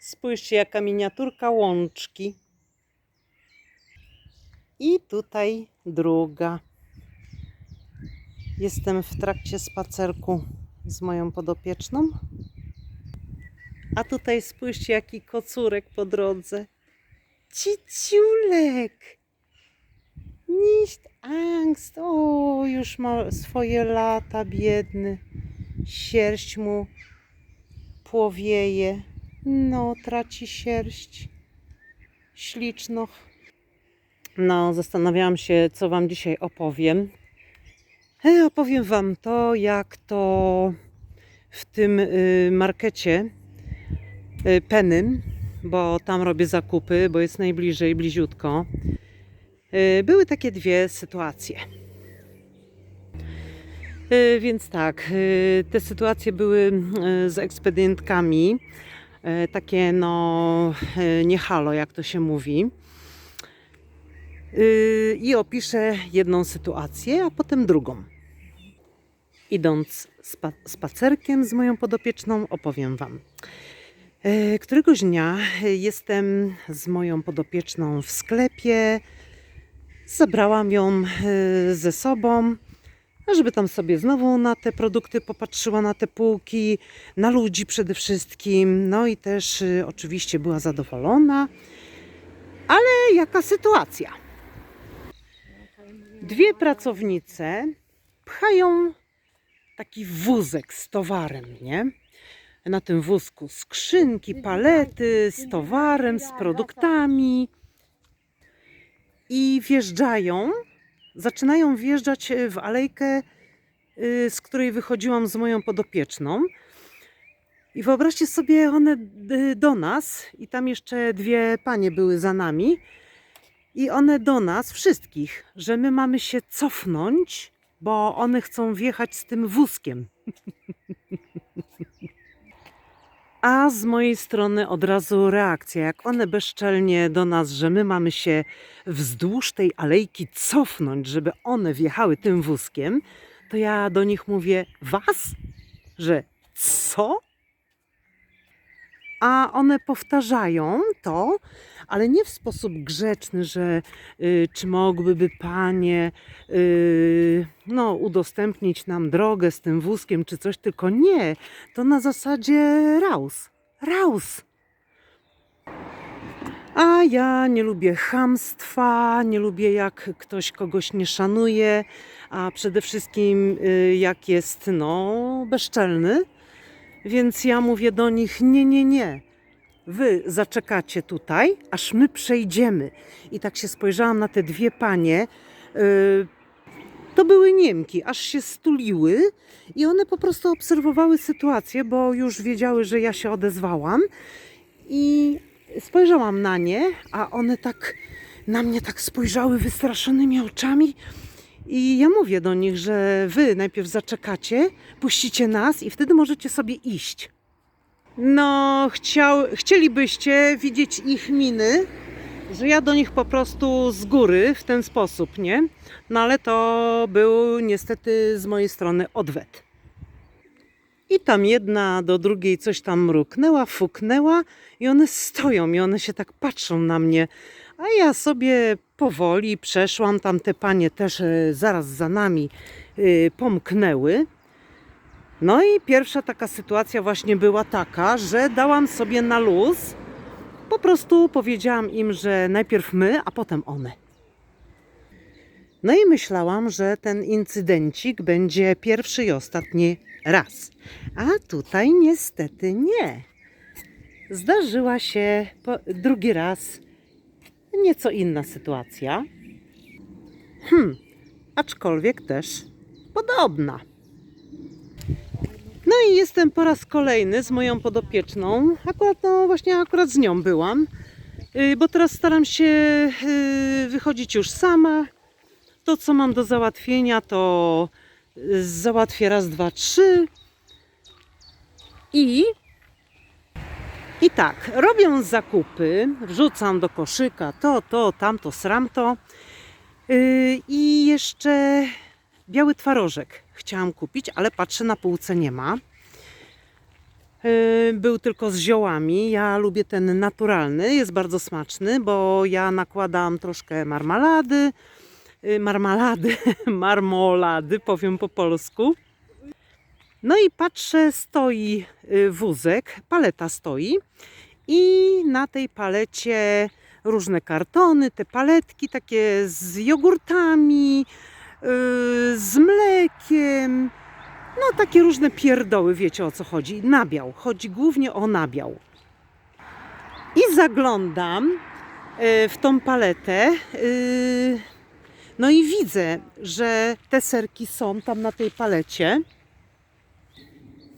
Spójrzcie, jaka miniaturka łączki. I tutaj druga. Jestem w trakcie spacerku z moją podopieczną. A tutaj spójrzcie, jaki kocurek po drodze. Ciciulek! Nicht Angst. O, już ma swoje lata, biedny. Sierść mu płowieje. No, traci sierść. Ślicznoch. No, zastanawiałam się, co Wam dzisiaj opowiem. E, opowiem Wam to, jak to w tym y, markecie y, Penym, bo tam robię zakupy, bo jest najbliżej, bliziutko. Y, były takie dwie sytuacje. Y, Więc tak, y, te sytuacje były y, z ekspedientkami, takie no y, nie halo, jak to się mówi. Y, I opiszę jedną sytuację, a potem drugą. Idąc spa spacerkiem z moją podopieczną, opowiem Wam. Y, Któregoś dnia jestem z moją podopieczną w sklepie. Zabrałam ją ze sobą, żeby tam sobie znowu na te produkty popatrzyła, na te półki, na ludzi przede wszystkim. No i też y, oczywiście była zadowolona. Ale jaka sytuacja? Dwie pracownice pchają taki wózek z towarem, nie? Na tym wózku skrzynki, palety z towarem, z produktami. I wjeżdżają, zaczynają wjeżdżać e, w alejkę, y, z której wychodziłam z moją podopieczną. I wyobraźcie sobie, one do nas, i tam jeszcze dwie panie były za nami, i one do nas, wszystkich, że my mamy się cofnąć, bo one chcą wjechać z tym wózkiem. A z mojej strony od razu reakcja, jak one bezczelnie do nas, że my mamy się wzdłuż tej alejki cofnąć, żeby one wjechały tym wózkiem, to ja do nich mówię: Was? Że co? A one powtarzają to, ale nie w sposób grzeczny, że y, czy mogłyby panie y, no, udostępnić nam drogę z tym wózkiem, czy coś, tylko nie. To na zasadzie raus. Raus. A ja nie lubię chamstwa, nie lubię jak ktoś kogoś nie szanuje, a przede wszystkim y, jak jest no bezczelny. Więc ja mówię do nich: nie, nie, nie. Wy zaczekacie tutaj, aż my przejdziemy. I tak się spojrzałam na te dwie panie. y, To były Niemki, aż się stuliły i one po prostu obserwowały sytuację, bo już wiedziały, że ja się odezwałam. I spojrzałam na nie, a one tak na mnie tak spojrzały wystraszonymi oczami. I ja mówię do nich, że wy najpierw zaczekacie, puścicie nas i wtedy możecie sobie iść. No, chciał, chcielibyście widzieć ich miny, że ja do nich po prostu z góry w ten sposób, nie? No ale to był niestety z mojej strony odwet. I tam jedna do drugiej coś tam mruknęła, fuknęła i one stoją i one się tak patrzą na mnie. A ja sobie powoli przeszłam, tam te panie też e, zaraz za nami e, pomknęły. No i pierwsza taka sytuacja właśnie była taka, że dałam sobie na luz. Po prostu powiedziałam im, że najpierw my, a potem one. No i myślałam, że ten incydencik będzie pierwszy i ostatni raz. A tutaj niestety nie. Zdarzyła się drugi raz nieco inna sytuacja. Hmm, aczkolwiek też podobna. No i jestem po raz kolejny z moją podopieczną. Akurat, no właśnie, akurat z nią byłam, yy, bo teraz staram się yy, wychodzić już sama. To, co mam do załatwienia, to załatwię raz, dwa, trzy. I i tak, robię zakupy, wrzucam do koszyka to, to, tamto, sramto. Yy, I jeszcze biały twarożek chciałam kupić, ale patrzę na półce nie ma. y, był tylko z ziołami. Ja lubię ten naturalny, jest bardzo smaczny, bo ja nakładam troszkę marmalady, y, marmalady, marmolady, powiem po polsku. No i patrzę, stoi y, wózek, paleta stoi i na tej palecie różne kartony, te paletki takie z jogurtami, yy, z mlekiem, no takie różne pierdoły, wiecie o co chodzi. Nabiał, chodzi głównie o nabiał. I zaglądam yy, w tą paletę, no i widzę, że te serki są tam na tej palecie.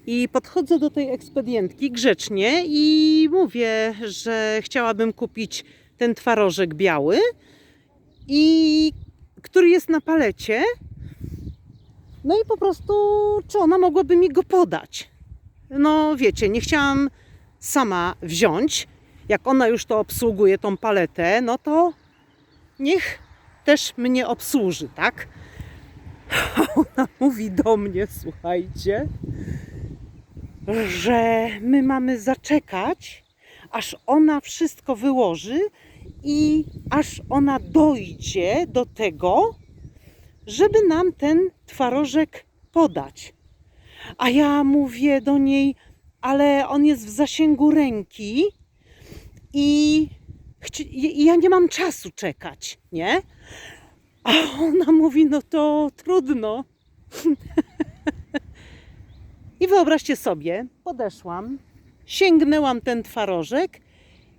I podchodzę do tej ekspedientki grzecznie i mówię, że chciałabym kupić ten twarożek biały i który jest na palecie. No i po prostu, czy ona mogłaby mi go podać? No wiecie, nie chciałam sama wziąć. Jak ona już to obsługuje, tą paletę, no to niech też mnie obsłuży, tak? Ona mówi do mnie, słuchajcie, że my mamy zaczekać, aż ona wszystko wyłoży i aż ona dojdzie do tego, żeby nam ten twarożek podać. A ja mówię do niej, ale on jest w zasięgu ręki i ja nie mam czasu czekać, nie? A ona mówi, no to trudno. I wyobraźcie sobie, podeszłam, sięgnęłam ten twarożek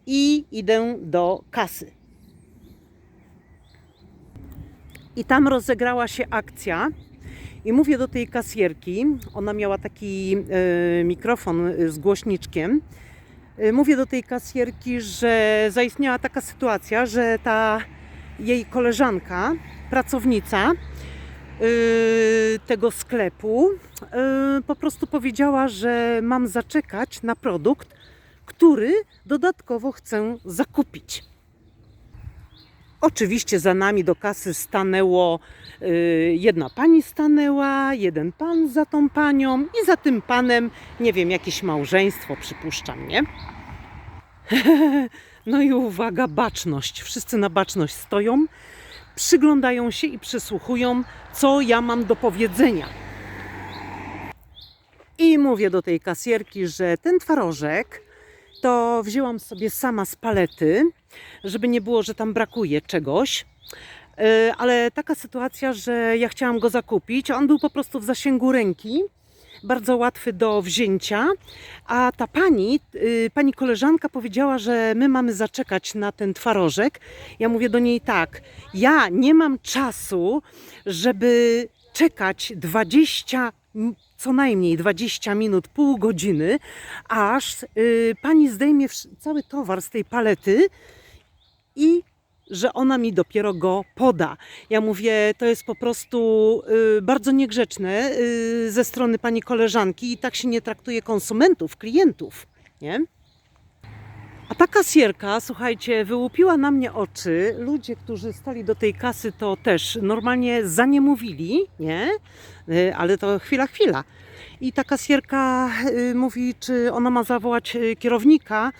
i idę do kasy. I tam rozegrała się akcja. I mówię do tej kasjerki, ona miała taki e, mikrofon e, z głośniczkiem. E, mówię do tej kasjerki, że zaistniała taka sytuacja, że ta jej koleżanka, pracownica tego sklepu, y, po prostu powiedziała, że mam zaczekać na produkt, który dodatkowo chcę zakupić. Oczywiście za nami do kasy stanęło, y, jedna pani stanęła, jeden pan za tą panią i za tym panem, nie wiem, jakieś małżeństwo, przypuszczam, nie? No i uwaga, baczność. Wszyscy na baczność stoją, przyglądają się i przysłuchują, co ja mam do powiedzenia. I mówię do tej kasjerki, że ten twarożek to wzięłam sobie sama z palety, żeby nie było, że tam brakuje czegoś. Yy, Ale taka sytuacja, że ja chciałam go zakupić, on był po prostu w zasięgu ręki, bardzo łatwy do wzięcia, a ta pani, yy, pani koleżanka powiedziała, że my mamy zaczekać na ten twarożek. Ja mówię do niej tak, ja nie mam czasu, żeby czekać 20 m- co najmniej 20 minut, pół godziny, aż yy, pani zdejmie cały towar z tej palety i że ona mi dopiero go poda. Ja mówię, to jest po prostu y, bardzo niegrzeczne y, ze strony pani koleżanki i tak się nie traktuje konsumentów, klientów, nie? A ta kasjerka, słuchajcie, wyłupiła na mnie oczy. Ludzie, którzy stali do tej kasy, to też normalnie zaniemówili, nie? Y, Ale to chwila, chwila. I ta kasjerka y, mówi, czy ona ma zawołać y, kierownika,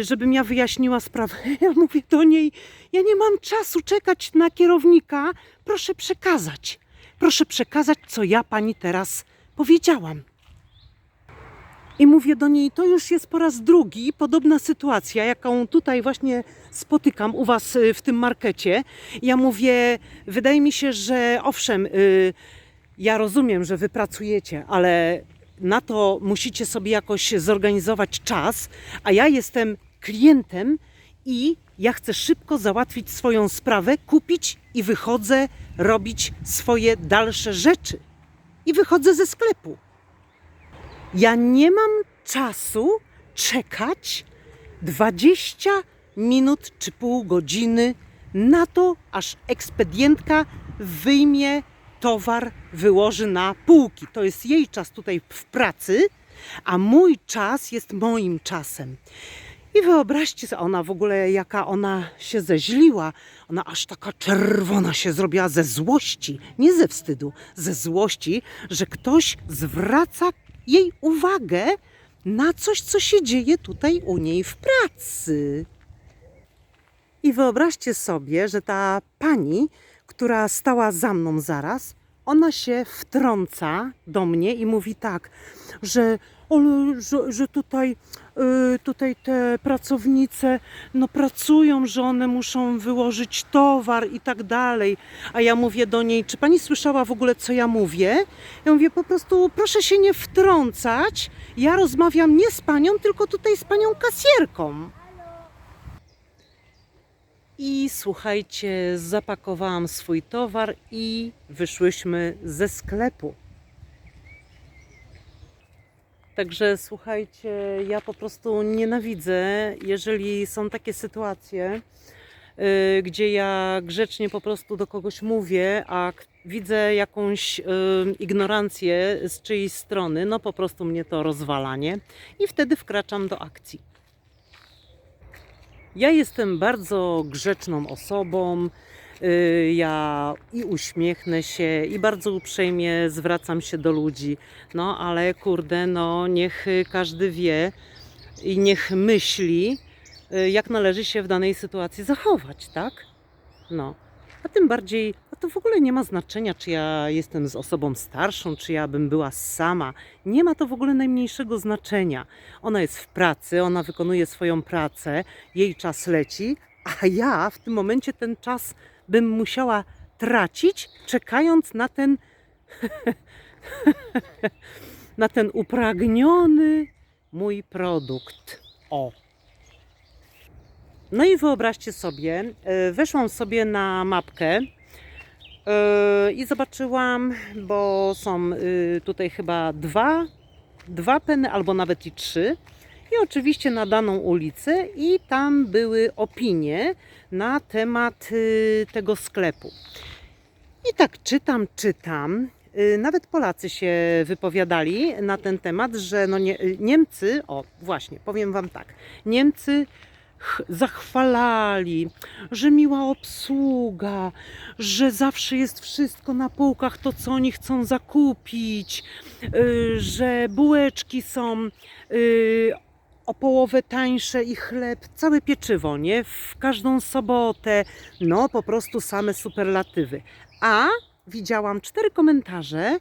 żebym ja wyjaśniła sprawę. Ja mówię do niej, ja nie mam czasu czekać na kierownika. Proszę przekazać. Proszę przekazać, co ja pani teraz powiedziałam. I mówię do niej, to już jest po raz drugi podobna sytuacja, jaką tutaj właśnie spotykam u Was y, w tym markecie. Ja mówię, wydaje mi się, że owszem, y, ja rozumiem, że Wy pracujecie, ale na to musicie sobie jakoś zorganizować czas, a ja jestem klientem i ja chcę szybko załatwić swoją sprawę, kupić i wychodzę robić swoje dalsze rzeczy. I wychodzę ze sklepu. Ja nie mam czasu czekać 20 minut czy pół godziny na to, aż ekspedientka wyjmie towar, wyłoży na półki. To jest jej czas tutaj w pracy, a mój czas jest moim czasem. I wyobraźcie sobie, ona w ogóle, jaka ona się zeźliła. Ona aż taka czerwona się zrobiła ze złości, nie ze wstydu, ze złości, że ktoś zwraca jej uwagę na coś, co się dzieje tutaj u niej w pracy. I wyobraźcie sobie, że ta pani, która stała za mną zaraz, ona się wtrąca do mnie i mówi tak, że, że, że tutaj, y, tutaj te pracownice no, pracują, że one muszą wyłożyć towar i tak dalej. A ja mówię do niej, czy pani słyszała w ogóle, co ja mówię? Ja mówię po prostu, proszę się nie wtrącać. Ja rozmawiam nie z panią, tylko tutaj z panią kasjerką. I słuchajcie, zapakowałam swój towar i wyszłyśmy ze sklepu. Także słuchajcie, ja po prostu nienawidzę, jeżeli są takie sytuacje, y, gdzie ja grzecznie po prostu do kogoś mówię, a widzę jakąś y, ignorancję z czyjejś strony, no po prostu mnie to rozwala, nie? I wtedy wkraczam do akcji. Ja jestem bardzo grzeczną osobą. y, Ja i uśmiechnę się, i bardzo uprzejmie zwracam się do ludzi. No ale kurde, no niech każdy wie i niech myśli, y, jak należy się w danej sytuacji zachować, tak? No. A tym bardziej, a to w ogóle nie ma znaczenia, czy ja jestem z osobą starszą, czy ja bym była sama. Nie ma to w ogóle najmniejszego znaczenia. Ona jest w pracy, ona wykonuje swoją pracę, jej czas leci, a ja w tym momencie ten czas bym musiała tracić, czekając na ten, na ten upragniony mój produkt. O. No i wyobraźcie sobie, e, weszłam sobie na mapkę e, i zobaczyłam, bo są y, tutaj chyba dwa, dwa peny albo nawet i trzy. I oczywiście na daną ulicę i tam były opinie na temat tego sklepu. I tak czytam, czytam. Nawet Polacy się wypowiadali na ten temat, że no nie, Niemcy, o właśnie, powiem Wam tak, Niemcy zachwalali, że miła obsługa, że zawsze jest wszystko na półkach, to co oni chcą zakupić, y, że bułeczki są y, o połowę tańsze i chleb, całe pieczywo, nie? W każdą sobotę, no po prostu same superlatywy. A widziałam cztery komentarze,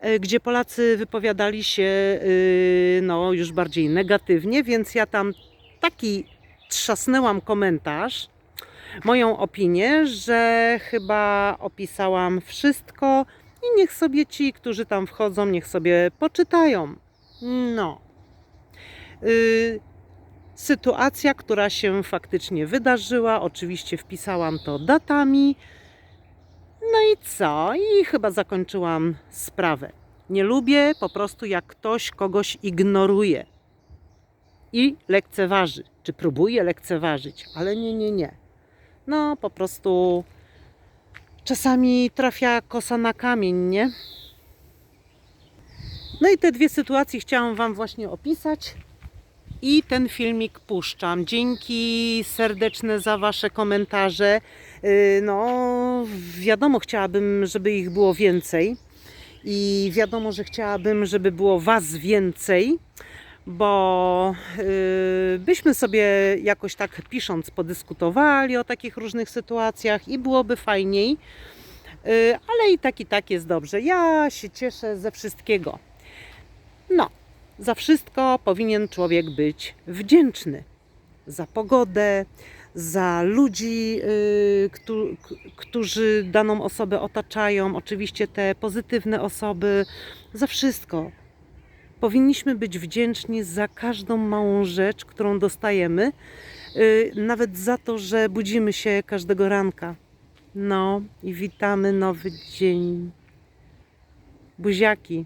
e, gdzie Polacy wypowiadali się y, no, już bardziej negatywnie, więc ja tam taki trzasnęłam komentarz, moją opinię, że chyba opisałam wszystko i niech sobie ci, którzy tam wchodzą, niech sobie poczytają. No. Y, sytuacja, która się faktycznie wydarzyła. Oczywiście wpisałam to datami. No i co? I chyba zakończyłam sprawę. Nie lubię po prostu, jak ktoś kogoś ignoruje i lekceważy, czy próbuje lekceważyć, ale nie, nie, nie. No, po prostu czasami trafia kosa na kamień, nie? No i te dwie sytuacje chciałam Wam właśnie opisać. I ten filmik puszczam. Dzięki serdeczne za Wasze komentarze. Yy, No, wiadomo, chciałabym, żeby ich było więcej. I wiadomo, że chciałabym, żeby było Was więcej, bo yy, byśmy sobie jakoś tak pisząc podyskutowali o takich różnych sytuacjach i byłoby fajniej. Yy, Ale i tak, i tak jest dobrze. Ja się cieszę ze wszystkiego. No, za wszystko powinien człowiek być wdzięczny. Za pogodę, za ludzi, y, któ- k- którzy daną osobę otaczają, oczywiście te pozytywne osoby, za wszystko. Powinniśmy być wdzięczni za każdą małą rzecz, którą dostajemy, y, nawet za to, że budzimy się każdego ranka. No i witamy nowy dzień. Buziaki.